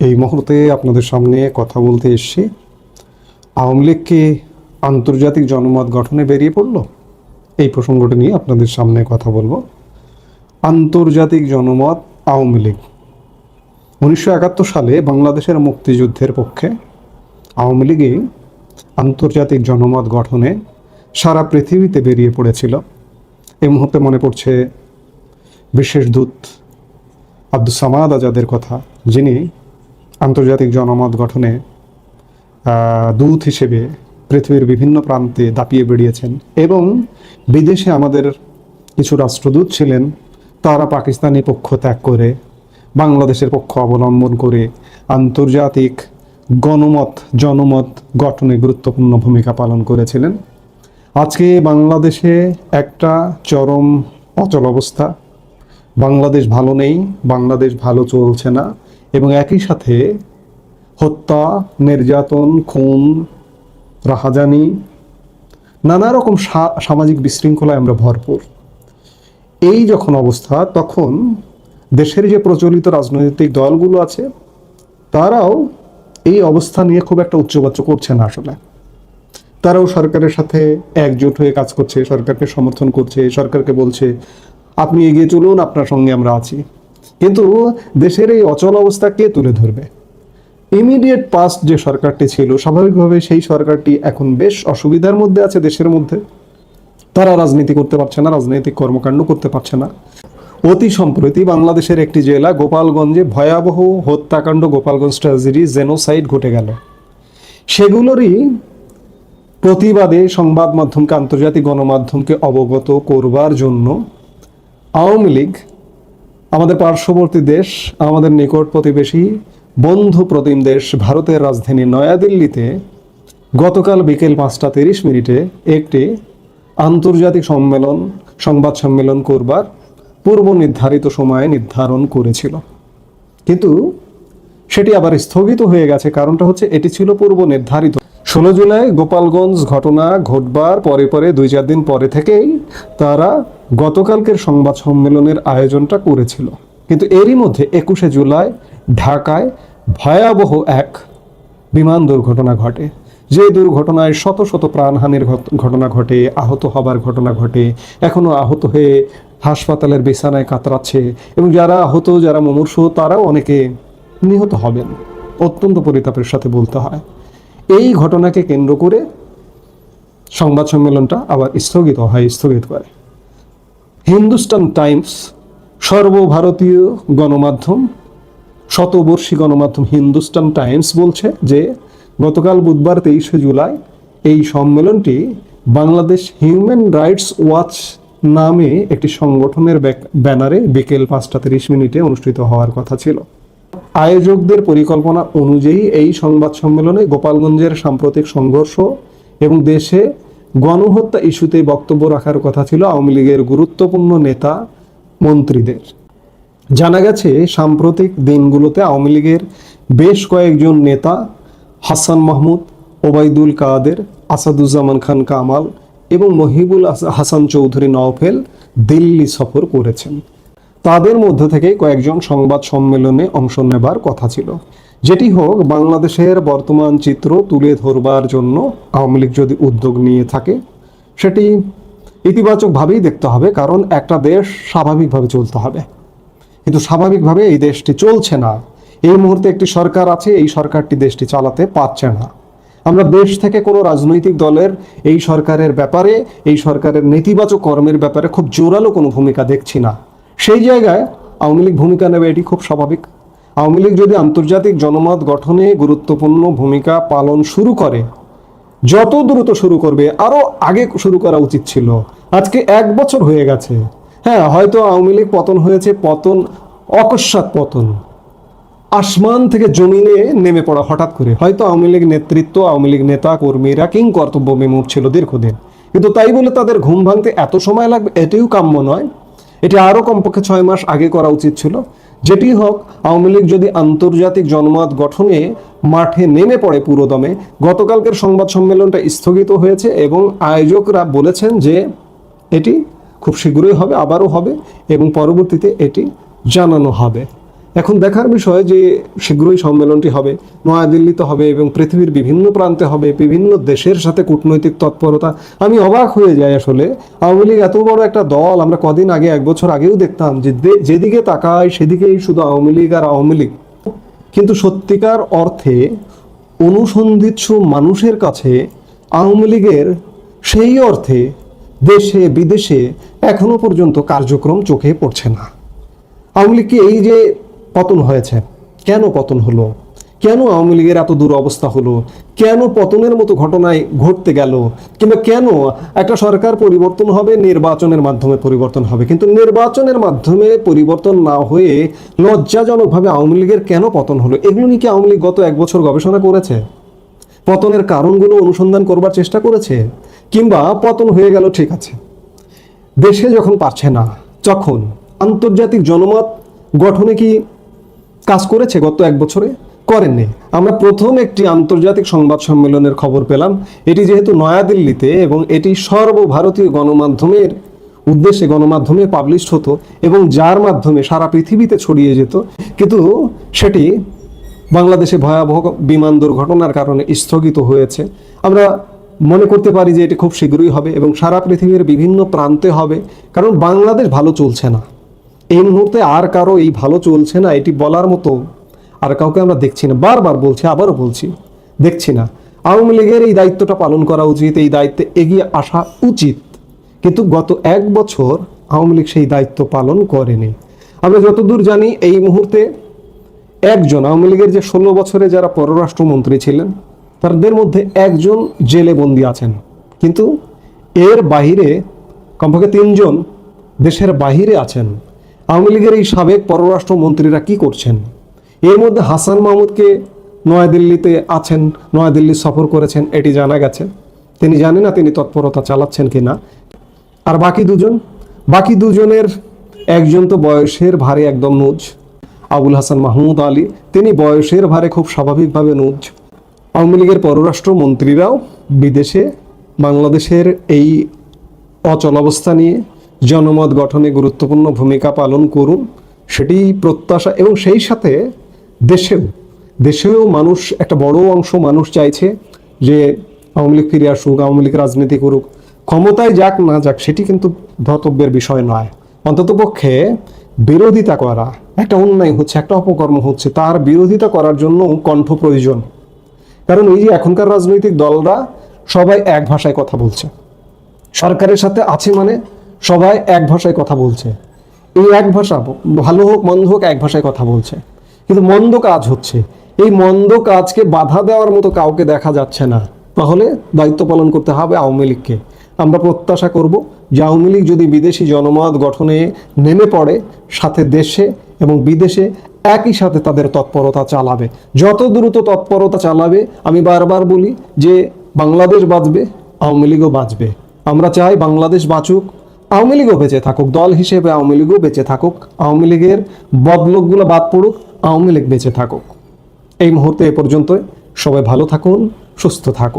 এই মুহূর্তে আপনাদের সামনে কথা বলতে এসেছি। আওয়ামী লীগকে আন্তর্জাতিক জনমত গঠনে বেরিয়ে পড়ল? এই প্রসঙ্গটি নিয়ে আপনাদের সামনে কথা বলব। আন্তর্জাতিক জনমত আওয়ামী লীগ। উনিশশো একাত্তর সালে বাংলাদেশের মুক্তিযুদ্ধের পক্ষে আওয়ামী লীগে আন্তর্জাতিক জনমত গঠনে সারা পৃথিবীতে বেরিয়ে পড়েছিল। এই মুহূর্তে মনে পড়ছে বিশেষ দূত আব্দুল সামাদ আজাদের কথা, যিনি আন্তর্জাতিক জনমত গঠনে দূত হিসেবে পৃথিবীর বিভিন্ন প্রান্তে দাপিয়ে বেরিয়েছেন এবং বিদেশে আমাদের কিছু রাষ্ট্রদূত ছিলেন, তারা পাকিস্তানি পক্ষ ত্যাগ করে, বাংলাদেশের পক্ষ অবলম্বন করে আন্তর্জাতিক গণমত, জনমত গঠনে গুরুত্বপূর্ণ ভূমিকা পালন করেছিলেন। আজকে বাংলাদেশে একটা চরম অচল অবস্থা। বাংলাদেশ ভালো নেই, বাংলাদেশ ভালো চলছে না। একই সাথে হত্যা, নির্যাতন, খুন, রাহাজানি, নানা রকম সামাজিক বিশৃঙ্খলায় আমরা ভরপুর। এই যখন অবস্থা, তখন দেশের যে প্রচলিত রাজনৈতিক দলগুলো আছে, তারাও এই অবস্থা নিয়ে খুব একটা উচ্চবাচ্য করছে না আসলে। তারাও সরকারের সাথে একজোট হয়ে কাজ করছে, সরকারকে সমর্থন করছে, সরকারকে বলছে, আপনি এগিয়ে চলুন, আপনার সঙ্গে আমরা আছি। কিন্তু দেশের এই অচল অবস্থা কে তুলে ধরবে? ইমিডিয়েট পাস্ট যে সরকারটি ছিল, স্বাভাবিকভাবে সেই সরকারটি এখন বেশ অসুবিধার মধ্যে আছে দেশের মধ্যে। তারা রাজনীতি করতে পারছে না, রাজনৈতিক কর্মকাণ্ড করতে পারছে না। অতি সম্প্রতি বাংলাদেশের একটি জেলা গোপালগঞ্জে ভয়াবহ হত্যাকাণ্ড, গোপালগঞ্জ ট্র্যাজেডি জেনোসাইড ঘটে গেল। সেগুলোরই প্রতিবাদে সংবাদ মাধ্যমকে, আন্তর্জাতিক গণমাধ্যমকে অবগত করবার জন্য আওয়ামী লীগ আমাদের পার্শ্ববর্তী দেশ, আমাদের নিকট প্রতিবেশী বন্ধু প্রতিম দেশ ভারতের রাজধানী নয়াদিল্লিতে গতকাল বিকেল পাঁচটা তিরিশ মিনিটে একটি আন্তর্জাতিক সম্মেলন, সংবাদ সম্মেলন করবার পূর্ব নির্ধারিত সময়ে নির্ধারণ করেছিল। কিন্তু সেটি আবার স্থগিত হয়ে গেছে, কারণটা হচ্ছে এটি ছিল পূর্ব নির্ধারিত। ষোলো জুলাই গোপালগঞ্জ ঘটনা ঘটবার পরে পরে দুই চার দিন পরে থেকেই তারা গতকালকের সংবাদ সম্মেলনের আয়োজনটা করেছিল। কিন্তু এরই মধ্যে একুশে জুলাই ঢাকায় ভয়াবহ এক বিমান দুর্ঘটনা ঘটে। যে দুর্ঘটনায় শত শত প্রাণহানির ঘটনা ঘটে, আহত হবার ঘটনা ঘটে এখনও আহত হয়ে হাসপাতালের বিছানায় কাতরাচ্ছে এবং যারা আহত, যারা মুমূর্ষ, তারাও অনেকে নিহত হবেন। অত্যন্ত পরিতাপের সাথে বলতে হয়। এই ঘটনাকে কেন্দ্র করে সংবাদ সম্মেলনটা আবার স্থগিত হয়, স্থগিত করে। হিন্দুস্তান টাইমস, সর্বভারতীয় গণমাধ্যম, শতবর্ষী গণমাধ্যম হিন্দুস্তান টাইমস বলছে যে, গতকাল বুধবার তেইশে জুলাই এই সম্মেলনটি বাংলাদেশ হিউম্যান রাইটস ওয়াচ নামে একটি সংগঠনের ব্যানারে বিকেল পাঁচটা তিরিশ মিনিটে অনুষ্ঠিত হওয়ার কথা ছিল। আয়োজকদের পরিকল্পনা অনুযায়ী এই সংবাদ সম্মেলনে গোপালগঞ্জের সাম্প্রতিক সংঘর্ষ এবং দেশে গণহত্যা ইস্যুতে বক্তব্য রাখার কথা ছিল আওয়ামী লীগের গুরুত্বপূর্ণ নেতা মন্ত্রীদের। জানা গেছে, সাম্প্রতিক দিনগুলোতে আওয়ামী লীগের বেশ কয়েকজন নেতা হাসান মাহমুদ, ওবায়দুল কাদের, আসাদুজ্জামান খান কামাল এবং মহিবুল হাসান চৌধুরী নওফেল দিল্লি সফর করেছেন। তাদের মধ্যে থেকে কয়েকজন সংবাদ সম্মেলনে অংশ নেবার কথা ছিল। যেটি হোক, বাংলাদেশের বর্তমান চিত্র তুলে ধরবার জন্য আওয়ামী লীগ যদি উদ্যোগ নিয়ে থাকে, সেটি ইতিবাচকভাবেই দেখতে হবে, কারণ একটা দেশ স্বাভাবিকভাবে চলতে হবে। কিন্তু স্বাভাবিকভাবে এই দেশটি চলছে না। এই মুহূর্তে একটি সরকার আছে, এই সরকারটি দেশটি চালাতে পারছে না। আমরা দেশ থেকে কোনো রাজনৈতিক দলের এই সরকারের ব্যাপারে, এই সরকারের নেতিবাচক কর্মের ব্যাপারে খুব জোরালো কোনো ভূমিকা দেখছি না। সেই জায়গায় আওয়ামী লীগ ভূমিকা নেবে, এটি খুব স্বাভাবিক। আওয়ামী লীগ যদি আন্তর্জাতিক জনমত গঠনে গুরুত্বপূর্ণ ভূমিকা পালন শুরু করে, যত দ্রুত শুরু করবে আরও আগে শুরু করা উচিত ছিল। আজকে এক বছর হয়ে গেছে। হ্যাঁ হয়তো আওয়ামী লীগ পতন হয়েছে, পতন, অকস্মাৎ পতন। আসমান থেকে জমিনে নেমে পড়া হঠাৎ করে। হয়তো আওয়ামী লীগ নেতৃত্ব, আওয়ামী লীগ নেতা, কর্মীরা কিং কর্তব্য বিমূর ছিল দীর্ঘদিন। কিন্তু তাই বলে তাদের ঘুম ভাঙতে এত সময় লাগবে, এটিও কাম্য নয়। এটি আরও কমপক্ষে ছয় মাস আগে করা উচিত ছিল। যেটি হোক, আওয়ামী লীগ যদি আন্তর্জাতিক জনমত গঠনে মাঠে নেমে পড়ে পুরোদমে, গতকালকের সংবাদ সম্মেলনটা স্থগিত হয়েছে এবং আয়োজকরা বলেছেন যে এটি খুব শীঘ্রই হবে, আবারও হবে এবং পরবর্তীতে এটি জানানো হবে। এখন দেখার বিষয় যে শীঘ্রই সম্মেলনটি হবে নয়াদিল্লিতে হবে এবং পৃথিবীর বিভিন্ন প্রান্তে হবে, বিভিন্ন দেশের সাথে কূটনৈতিক তৎপরতা। আমি অবাক হয়ে যাই আসলে। আওয়ামী লীগ এত বড় একটা দল, আমরা কদিন আগে, এক বছর আগেও দেখতাম যে যেদিকে তাকায় সেদিকেই শুধু আওয়ামী লীগ আর আওয়ামী লীগ। কিন্তু সত্যিকার অর্থে অনুসন্ধিৎসু মানুষের কাছে আওয়ামী লীগের সেই অর্থে দেশে, বিদেশে এখনও পর্যন্ত কার্যক্রম চোখে পড়ছে না। আওয়ামী লীগ কি এই যে পতন হয়েছে। কেন পতন হলো? কেন আওয়ামী লীগের এত দূর অবস্থা হলো? কেন পতনের মতো ঘটনায় ঘটতে গেল? কিংবা কেন একটা সরকার পরিবর্তন হবে, নির্বাচনের মাধ্যমে পরিবর্তন হবে? কিন্তু নির্বাচনের মাধ্যমে পরিবর্তন না হয়ে লজ্জাজনকভাবে আওয়ামী লীগের কেন পতন হলো? এগুলো নিয়ে কি আওয়ামী লীগ গত এক বছর গবেষণা করেছে? পতনের কারণগুলো অনুসন্ধান করবার চেষ্টা করেছে? কিংবা পতন হয়ে গেল ঠিক আছে। দেশে যখন পারছে না, তখন আন্তর্জাতিক জনমত গঠনে কি কাজ করেছে গত এক বছরে? করেননি। আমরা প্রথম একটি আন্তর্জাতিক সংবাদ সম্মেলনের খবর পেলাম। এটি যেহেতু নয়াদিল্লিতে এবং এটি সর্বভারতীয় গণমাধ্যমের উদ্দেশ্যে গণমাধ্যমে পাবলিশড হতো এবং যার মাধ্যমে সারা পৃথিবীতে ছড়িয়ে যেত, কিন্তু সেটি বাংলাদেশে ভয়াবহ বিমান দুর্ঘটনার কারণে স্থগিত হয়েছে। আমরা মনে করতে পারি যে এটি খুব শীঘ্রই হবে এবং সারা পৃথিবীর বিভিন্ন প্রান্তে হবে, কারণ বাংলাদেশ ভালো চলছে না। এই মুহূর্তে আর কারও এই ভালো চলছে না, এটি বলার মতো আর কাউকে আমরা দেখছি না। বারবার বলছি, আবারও বলছি, দেখছি না। আওয়ামী লীগের এই দায়িত্বটা পালন করা উচিত, এই দায়িত্বে এগিয়ে আসা উচিত। কিন্তু গত এক বছর আওয়ামী লীগ সেই দায়িত্ব পালন করেনি। আমরা যতদূর জানি, এই মুহূর্তে একজন, আওয়ামী লীগের যে ষোলো বছরে যারা পররাষ্ট্রমন্ত্রী ছিলেন, তাদের মধ্যে একজন জেলে বন্দী আছেন। কিন্তু এর বাহিরে কমপক্ষে তিনজন দেশের বাহিরে আছেন। আওয়ামী লীগের এই সাবেক পররাষ্ট্রমন্ত্রীরা কি করছেন? এর মধ্যে হাসান মাহমুদকে নয়াদিল্লিতে আছেন, নয়াদিল্লি সফর করেছেন, এটি জানা গেছে। তিনি জানেন না তিনি তৎপরতা চালাচ্ছেন কি না আর বাকি দুজন? বাকি দুজনের একজন তো বয়সের ভারে একদম নুজ, আবুল হাসান মাহমুদ আলী। তিনি বয়সের ভারে খুব স্বাভাবিকভাবে নুজ। আওয়ামী লীগের পররাষ্ট্রমন্ত্রীরাও বিদেশে বাংলাদেশের এই অচলাবস্থা নিয়ে জনমত গঠনে গুরুত্বপূর্ণ ভূমিকা পালন করুন। সেটি প্রত্যাশা এবং সেই সাথে দেশেও দেশেও মানুষ, একটা বড় অংশ মানুষ চাইছে যে আওয়ামী লীগ ফিরে আসুক, আওয়ামী লীগ রাজনীতি করুক। ক্ষমতায় যাক না যাক, সেটি কিন্তু ধর্তব্যের বিষয় নয়। অন্ততপক্ষে বিরোধিতা করা একটা অন্যায় হচ্ছে, একটা অপকর্ম হচ্ছে, তার বিরোধিতা করার জন্য কণ্ঠ প্রয়োজন। কারণ এই যে এখনকার রাজনৈতিক দলরা সবাই এক ভাষায় কথা বলছে। সরকারের সাথে আছে মানে সবাই এক ভাষায় কথা বলছে। এই এক ভাষা, ভালো হোক, মন্দ হোক, এক ভাষায় কথা বলছে। কিন্তু মন্দ কাজ হচ্ছে। এই মন্দ কাজকে বাধা দেওয়ার মতো কাউকে দেখা যাচ্ছে না। তাহলে দায়িত্ব পালন করতে হবে আওয়ামী লীগকে। আমরা প্রত্যাশা করব যে আওয়ামী লীগ যদি বিদেশি জনমত গঠনে নেমে পড়ে, সাথে দেশে এবং বিদেশে একই সাথে তাদের তৎপরতা চালাবে। যত দ্রুত তৎপরতা চালাবে, আমি বারবার বলি যে বাংলাদেশ বাঁচবে, আওয়ামী লীগও বাঁচবে। আমরা চাই বাংলাদেশ বাঁচুক আওয়ামী লীগও বেঁচে থাকুক, দল হিসেবে আওয়ামী লীগও বেঁচে থাকুক, আওয়ামী লীগের বদলোকগুলো বাদ পড়ুক, আওয়ামী লীগ বেঁচে থাকুক। এই মুহূর্তে এ পর্যন্ত সবাই ভালো থাকুন, সুস্থ থাকুন।